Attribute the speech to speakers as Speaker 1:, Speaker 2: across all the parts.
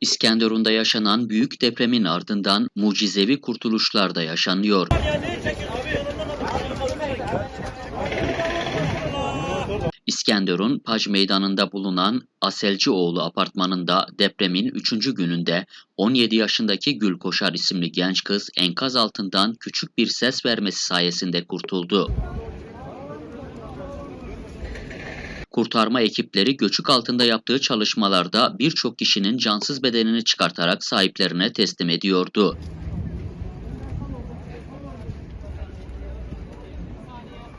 Speaker 1: İskenderun'da yaşanan büyük depremin ardından mucizevi kurtuluşlar da yaşanıyor. İskenderun, Pac Meydanı'nda bulunan Aselcioğlu apartmanında depremin 3. gününde 17 yaşındaki Gül Koşar isimli genç kız enkaz altından küçük bir ses vermesi sayesinde kurtuldu. Kurtarma ekipleri göçük altında yaptığı çalışmalarda birçok kişinin cansız bedenini çıkartarak sahiplerine teslim ediyordu.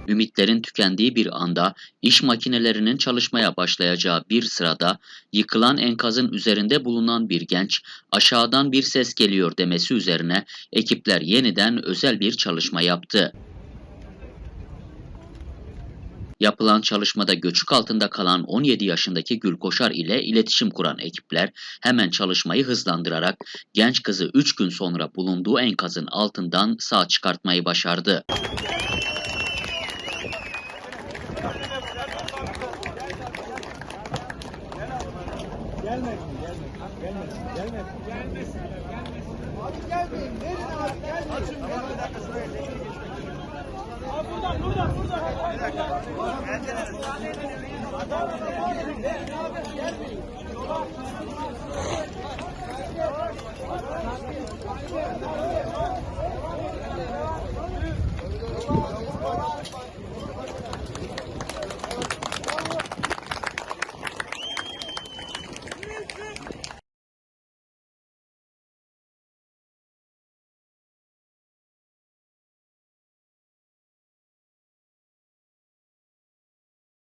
Speaker 1: Ümitlerin tükendiği bir anda iş makinelerinin çalışmaya başlayacağı bir sırada yıkılan enkazın üzerinde bulunan bir genç aşağıdan bir ses geliyor demesi üzerine ekipler yeniden özel bir çalışma yaptı. Yapılan çalışmada göçük altında kalan 17 yaşındaki Gülkoşar ile iletişim kuran ekipler hemen çalışmayı hızlandırarak genç kızı 3 gün sonra bulunduğu enkazın altından sağ çıkartmayı başardı. Gelmesin, gelmesin, gelmesin, gelmesin. Abi gelmeyin, verin abi. Gel gel gel. Adam adam gel gel. Gel gel.